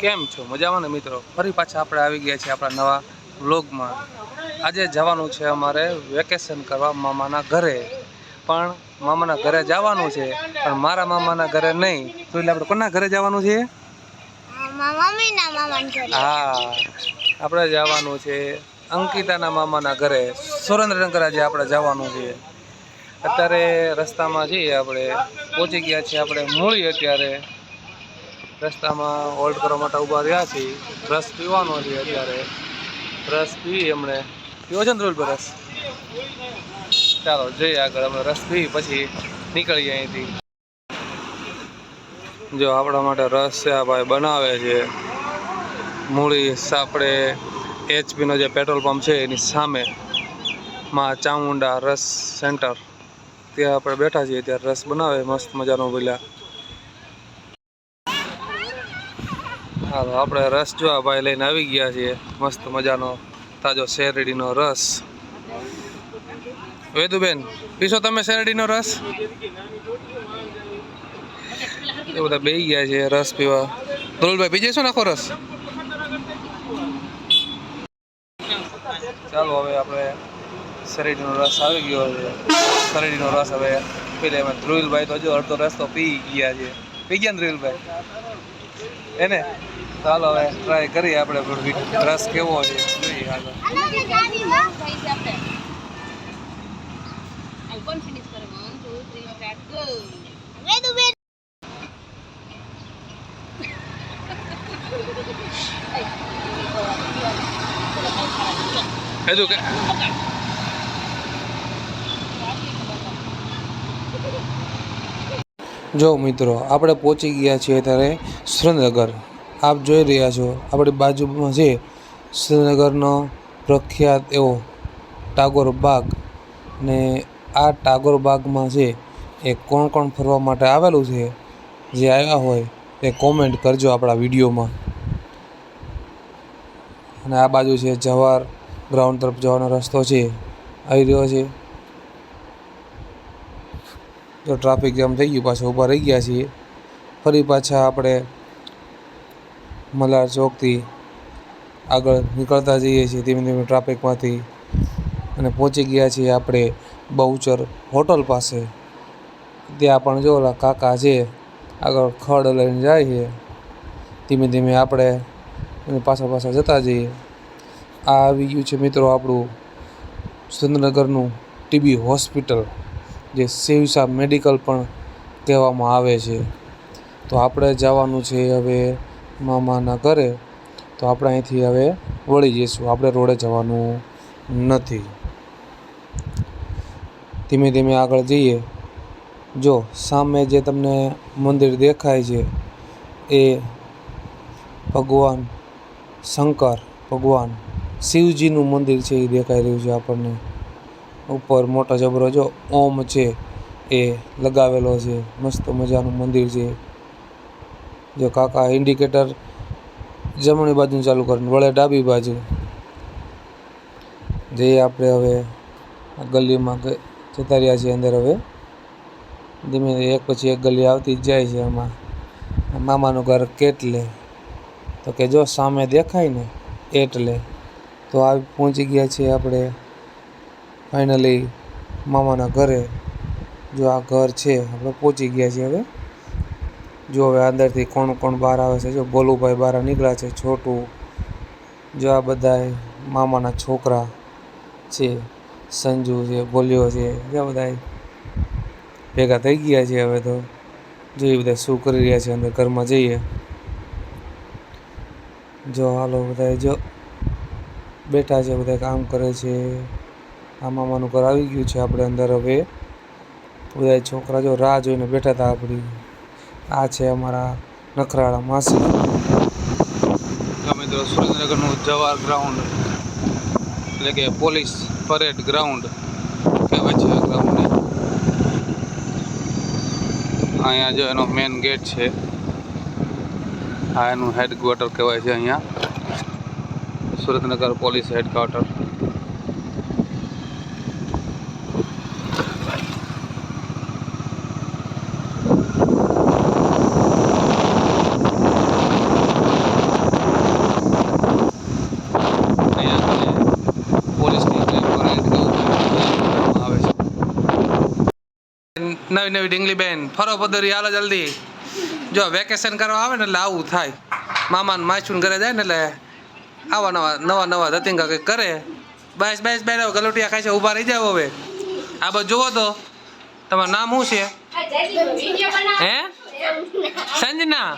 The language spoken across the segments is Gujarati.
કેમ છો? મજામાં ને મિત્રો? ફરી પાછા આપણે આવી ગયા છીએ આપણા નવા વ્લોગમાં. આજે જવાનું છે અમારે વેકેશન કરવા મામાના ઘરે. પણ મામાના ઘરે જવાનું છે પણ મારા મામાના ઘરે નહીં. તો એટલે આપણે કોના ઘરે જવાનું છે? હા આપણે જવાનું છે અંકિતાના મામાના ઘરે. સુરેન્દ્રનગર આજે આપણે જવાનું છે. અત્યારે રસ્તામાં જઈએ આપણે. પહોંચી ગયા છીએ આપણે મૂળી અત્યારે. રસ્તામાં હોલ્ડ કરવા માટે ઊભા રહ્યા છીએ. રસ પીવાનો છે અત્યારે. રસ પી એમણે. પીવો છે ને રોલ રસ ચાલો, જઈએ આગળ. અમે રસ પી પછી નીકળીએ અહીંથી. જો આપણા માટે રસ છે, આ ભાઈ બનાવે છે. મૂળી, સાપડે એચપીનો જે પેટ્રોલ પંપ છે, એની સામે માં ચામુંડા રસ સેન્ટર ત્યાં આપણે બેઠા છીએ, ત્યાં રસ બનાવે, મસ્ત મજાનો બોલ્યા હાલો, આપણે રસ જો આ ભાઈ લઈને આવી ગયા છીએ. મસ્ત મજાનો તાજો શેરડીનો રસ. વેદુબેન, પીશો તમે શેરડીનો રસ? એ બધા બે ગયા છે રસ પીવા. ધ્રુલભાઈ પી જઈશું નાખો રસ? ચાલો, હવે આપણે શેરડીનો રસ આવી ગયો છે. શેરડીનો રસ હવે પેલા એમાં. ધ્રુવિલભાઈ તો હજુ અડધો રસ તો પી ગયા છે. પી ગયા ધ્રુવિલભાઈ? ધ્રુવીલભાઈ ચાલો હવે ટ્રાય કરીએ આપણે પણ રસ કેવો છે જો મિત્રો, આપણે પહોંચી ગયા છીએ ત્યારે સુરેન્દ્રનગર. આપ જોઈ રહ્યા છો. આપણી બાજુમાં છે શ્રીનગરનો પ્રખ્યાત એવો ટાગોર બાગ ને આ ટાગોર બાગમાં છે એ કોણ કોણ ફરવા માટે આવેલું છે જે આવ્યા હોય એ કોમેન્ટ કરજો આપણા વિડીયોમાં. અને આ બાજુ છે જવાર ગ્રાઉન્ડ તરફ જવાનો રસ્તો છે. આવી રહ્યો છે. જો ટ્રાફિક જામ થઈ ગયું, પાછું ઊભા રહી ગયા છીએ. ફરી પાછા આપણે મલાર ચોકથી આગળ નીકળતા જઈએ છીએ ધીમે ધીમે ટ્રાફિકમાંથી અને પહોંચી ગયા છીએ આપણે બહુચર હોટલ પાસે. ત્યાં પણ જો કાકા છે, આગળ ખડ લઈને જાય છે. ધીમે ધીમે આપણે એની પાછા પાછા જતા જઈએ. આ આવી ગયું છે મિત્રો આપણું સુરેન્દ્રનગરનું ટીબી હોસ્પિટલ, જે સેવસા મેડિકલ પણ કહેવામાં આવે છે. તો આપણે જવાનું છે હવે મામાના ઘરે, તો આપણે અહીંથી હવે વળી જઈશું. આપણે રોડે જવાનું નથી. ધીમે ધીમે આગળ જઈએ. જો, સામે જે તમને મંદિર દેખાય છે, એ ભગવાન શંકર, ભગવાન શિવજીનું મંદિર છે, એ દેખાઈ રહ્યું છે આપણને. ઉપર મોટો જબરો જો ઓમ છે, એ લગાવેલો છે. મસ્ત મજાનું મંદિર છે. જો કાકા ઇન્ડિકેટર જમણી બાજુ ચાલુ કરીને વળે ડાબી બાજુ. જે આપણે હવે ગલીમાં જતા રહ્યા છીએ અંદર હવે. ધીમે ધીમે એક પછી એક ગલી આવતી જ જાય છે એમાં મામાનું ઘર કેટલે? તો કે જો સામે દેખાય ને એટલે, તો આ પહોંચી ગયા છીએ આપણે ફાઇનલી મામાના ઘરે. જો આ ઘર છે, આપણે પહોંચી ગયા છીએ હવે. જો હવે અંદરથી કોણ કોણ બહાર આવે છે, જો બોલુભાઈ બહાર નીકળ્યા છે, છોટું, જો આ બધા મામાના છોકરા છે, સંજુ છે, બોલ્યો છે એ બધા ભેગા થઈ ગયા છે હવે તો. જો એ બધા શું કરી રહ્યા છે, અંદર ઘરમાં જઈએ. જો હાલો બધા જો બેઠા છે બધા કામ કરે છે. આ મામાનું ઘર આવી ગયું છે, આપણે અંદર હવે. બધા છોકરા જો રાહ જોઈને બેઠા હતા આપણી. આ છે અમારા નખરાળા માસી. મિત્રો, સુરેન્દ્રનગરનું જવાહર ગ્રાઉન્ડ એટલે કે પોલીસ પરેડ ગ્રાઉન્ડ કહેવાય છે આ ગ્રાઉન્ડને અહીંયા જો એનો મેઇન ગેટ છે. આ એનું હેડક્વાર્ટર કહેવાય છે અહીંયા. સુરેન્દ્રનગર પોલીસ હેડક્વાર્ટર નવી નવી ઢીંગલી બેન, ફરો પદરી હાલો જલ્દી. જો વેકેશન કરવા આવે ને એટલે આવું થાય. મામા ને માછુન ઘરે જાય ને એટલે આવા નવા નવા નવા ધતિંગા કંઈક કરે. બસ બસ બેન ગલોટિયા ખાઈ છે, ઊભા રહી જાવ હવે. આ બધું જુઓ તો, તમારું નામ શું છે? હે? સંજના?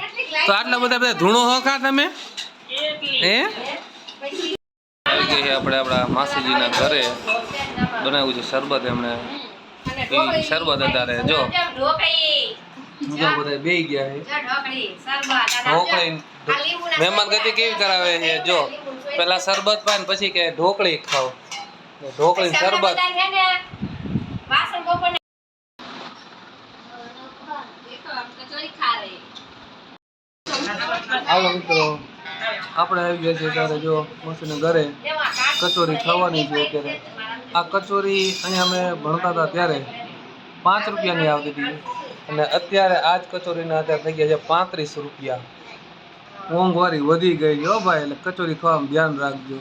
તો આટલા બધા બધા ધૂણો હો ખા તમે? હે? આપણે આપણા માસીજીના ઘરે બનાવ્યું છે શરબત એમણે. ઈ શરબત અત્યારે જો. જો બધા બેહી ગયા છે. ઢોકળી મહેમાન ગતિ કેવી કરાવે છે. જો. પેલા શરબત પાય પછી કે ઢોકળી ખાવ ઢોકળી શરબત હાલો મિત્રો આપણે આવી ગયા છીએ ત્યારે જો મસ્તીને ઘરે. કચોરી ખાવાની છે અત્યારે. આ કચોરી અહીંયા અમે ભણતા હતા ત્યારે પાંચ રૂપિયાની આવતી હતી. અને અત્યારે આ જ કચોરીના અત્યારે થઈ ગયા છે પાંત્રીસ રૂપિયા. મોંઘવારી વધી ગઈ હો ભાઈ, એટલે કચોરી ખાવામાં ધ્યાન રાખજો.